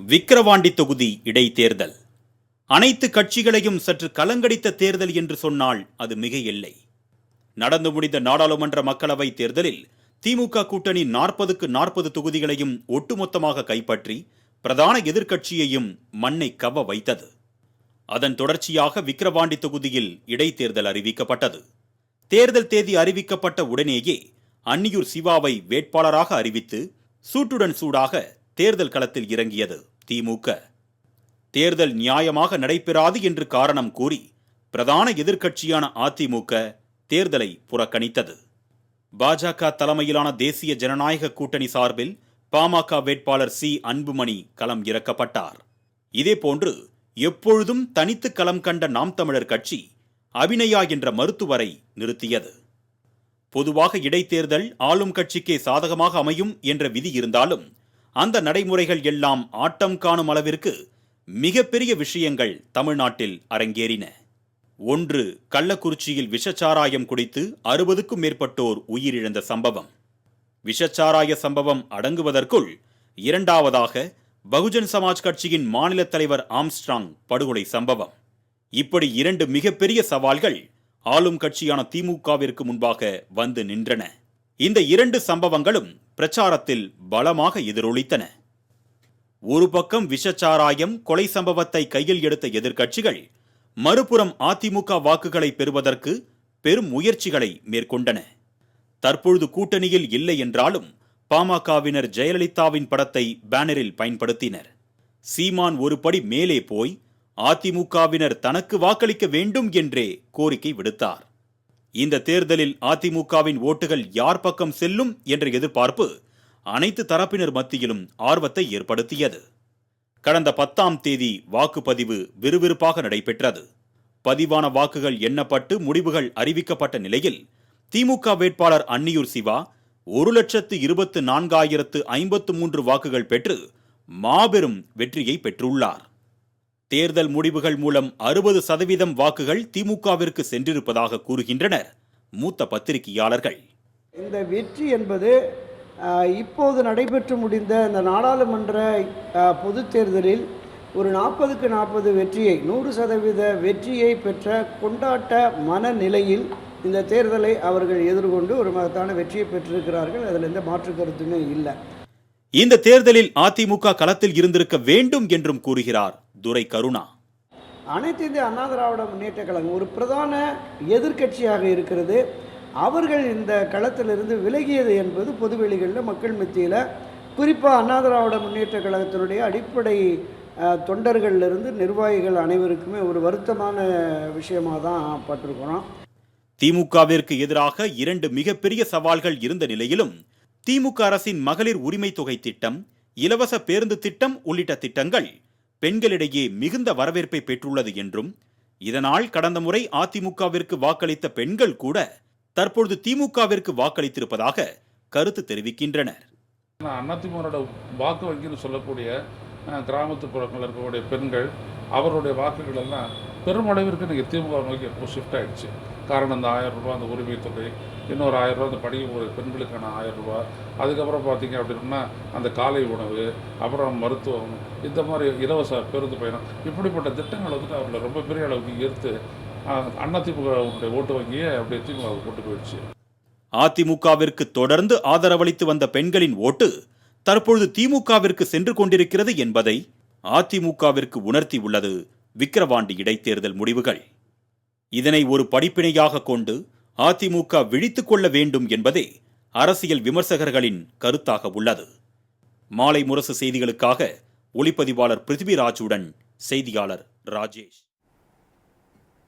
விக்கிரவாண்டி தொகுதி இடைத்தேர்தல். அனைத்து கட்சிகளையும் சற்று கலங்கடித்த தேர்தல் என்று சொன்னால் அது மிக இல்லை நடந்து முடிந்த நாடாளுமன்ற மக்களவை தேர்தலில் திமுக கூட்டணி நாற்பதுக்கு நாற்பது தொகுதிகளையும் ஒட்டுமொத்தமாக கைப்பற்றி பிரதான எதிர்க்கட்சியையும் மண்ணை கவ வைத்தது. அதன் தொடர்ச்சியாக விக்கிரவாண்டி தொகுதியில் இடைத்தேர்தல் அறிவிக்கப்பட்டது. தேர்தல் தேதி அறிவிக்கப்பட்ட உடனேயே அன்னியூர் சிவாவை வேட்பாளராக அறிவித்து சூட்டுடன் சூடாக தேர்தல் களத்தில் இறங்கியது. திமுக. தேர்தல் நியாயமாக நடைபெறாது என்று காரணம் கூறி பிரதான எதிர்க்கட்சியான அதிமுக தேர்தலை புறக்கணித்தது. பாஜக தலைமையிலான தேசிய ஜனநாயக கூட்டணி சார்பில் பாமக வேட்பாளர் சி. அன்புமணி களம் இறக்கப்பட்டார். இதேபோன்று எப்பொழுதும் தனித்து களம் கண்ட நாம் தமிழர் கட்சி அபிநயா என்ற மருத்துவரை நிறுத்தியது. பொதுவாக இடைத்தேர்தல் ஆளும் கட்சிக்கே சாதகமாக அமையும் என்ற விதி இருந்தாலும் அந்த நடைமுறைகள் எல்லாம் ஆட்டம் காணும் அளவிற்கு மிகப்பெரிய விஷயங்கள் தமிழ்நாட்டில் அரங்கேறின. ஒன்று கள்ளக்குறிச்சியில் விஷச்சாராயம் குடித்து அறுபதுக்கும் மேற்பட்டோர் உயிரிழந்த சம்பவம். விஷச்சாராய சம்பவம் அடங்குவதற்குள் இரண்டாவதாக பகுஜன் சமாஜ் கட்சியின் மாநில தலைவர் ஆம்ஸ்ட்ராங் படுகொலை சம்பவம். இப்படி இரண்டு மிகப்பெரிய சவால்கள் ஆளும் கட்சியான திமுகவிற்கு முன்பாக வந்து நின்றன. இந்த இரண்டு சம்பவங்களும் பிரச்சாரத்தில் பலமாக எதிரொலித்தன. ஒரு பக்கம் விஷச்சாராயம் கொலை சம்பவத்தை கையில் எடுத்த எதிர்க்கட்சிகள் மறுபுறம் அதிமுக வாக்குகளை பெறுவதற்கு பெரும் முயற்சிகளை மேற்கொண்டன. தற்பொழுது கூட்டணியில் இல்லை என்றாலும் பாமகவினர் ஜெயலலிதாவின் படத்தை பேனரில் பயன்படுத்தினர். சீமான் ஒருபடி மேலே போய் அதிமுகவினர் தனக்கு வாக்களிக்க வேண்டும் என்றே கோரிக்கை விடுத்தார். இந்த தேர்தலில் அதிமுகவின் ஓட்டுகள் யார் பக்கம் செல்லும் என்ற எதிர்பார்ப்பு அனைத்து தரப்பினர் மத்தியிலும் ஆர்வத்தை ஏற்படுத்தியது. கடந்த பத்தாம் தேதி வாக்குப்பதிவு விறுவிறுப்பாக நடைபெற்றது. பதிவான வாக்குகள் எண்ணப்பட்டு முடிவுகள் அறிவிக்கப்பட்ட நிலையில் திமுக வேட்பாளர் அன்னியூர் சிவா ஒரு லட்சத்து இருபத்து நான்காயிரத்து ஐம்பத்து மூன்று வாக்குகள் பெற்று மாபெரும் வெற்றியை பெற்றுள்ளார். தேர்தல் முடிவுகள் மூலம் அறுபது சதவீதம் வாக்குகள் திமுகவிற்கு சென்றிருப்பதாக கூறுகின்றனர். மூத்த பத்திரிகையாளர்கள். இந்த வெற்றி என்பது இப்போது நடைபெற்று முடிந்த இந்த நாடாளுமன்ற பொது பொதுத் தேர்தலில் ஒரு நாற்பதுக்கு நாற்பது வெற்றியை நூறு சதவீத வெற்றியை பெற்ற கொண்டாட்ட மனநிலையில் இந்த தேர்தலை அவர்கள் எதிர்கொண்டு ஒரு மகத்தான வெற்றியை பெற்றிருக்கிறார்கள். அதில் எந்த மாற்று கருத்துமே இல்லை. இந்த தேர்தலில் அதிமுக களத்தில் இருந்திருக்க வேண்டும் என்றும் கூறுகிறார் துரை கருணா. அனைத்து இந்திய அண்ணா திராவிட முன்னேற்ற கழகம் ஒரு பிரதான எதிர்க்கட்சியாக இருக்கிறது. அவர்கள் இந்த களத்திலிருந்து விலகியது என்பது பொதுவெளிகளில் மக்கள் மத்தியில் குறிப்பாக அண்ணா திராவிட முன்னேற்ற கழகத்தினுடைய அடிப்படை தொண்டர்களிலிருந்து நிர்வாகிகள் அனைவருக்குமே ஒரு வருத்தமான விஷயமாக தான் பட்டிருக்கிறோம் திமுகவிற்கு எதிராக இரண்டு மிகப்பெரிய சவால்கள் இருந்த நிலையிலும் திமுக அரசின் மகளிர் உரிமை தொகை திட்டம் இலவச பேருந்து திட்டம் உள்ளிட்ட திட்டங்கள் பெண்களிடையே மிகுந்த வரவேற்பை பெற்றுள்ளது என்றும் இதனால் கடந்த முறை அதிமுகவிற்கு வாக்களித்த பெண்கள் கூட தற்பொழுது திமுகவிற்கு வாக்களித்திருப்பதாக கருத்து தெரிவிக்கின்றனர். அதிமுகவோட வாக்கு வங்கின்னு சொல்லக்கூடிய கிராமத்து கிராமத்துப்புறங்களில் இருக்கக்கூடிய பெண்கள் அவருடைய வாக்குகள் எல்லாம் பெருமளவிற்கு இன்றைக்கி திமுக நோக்கி ரொம்ப ஷிஃப்ட் ஆயிடுச்சு? காரணம் அந்த ஆயிரம் ரூபாய் அந்த உரிமை தொகை இன்னொரு ஆயிரம் ரூபாய் அந்த படிக்க ஒரு பெண்களுக்கான ஆயிரம் ரூபாய். அதுக்கப்புறம் பார்த்தீங்க அப்படின்னா அந்த காலை உணவு அப்புறம் மருத்துவம் இந்த மாதிரி இலவச பேருந்து பயணம் இப்படிப்பட்ட திட்டங்கள் வந்துட்டு அவர்களை ரொம்ப பெரிய அளவுக்கு ஈர்த்து அஹ், அதிமுகவுடைய ஓட்டு வங்கியை அப்படியே திமுக கொண்டு போயிடுச்சு. அதிமுகவிற்கு தொடர்ந்து ஆதரவளித்து வந்த பெண்களின் ஓட்டு தற்பொழுது திமுகவிற்கு சென்று கொண்டிருக்கிறது என்பதை அதிமுகவிற்கு உணர்த்தி உள்ளது. விக்கிரவாண்டி இடைத்தேர்தல் முடிவுகள். இதனை ஒரு படிப்பினையாக கொண்டு அதிமுக விழித்துக் கொள்ள வேண்டும் என்பதே அரசியல் விமர்சகர்களின் கருத்தாக உள்ளது. மாலை முரசு செய்திகளுக்காக ஒளிப்பதிவாளர் பிருத்திவிராஜுடன் செய்தியாளர் ராஜேஷ்.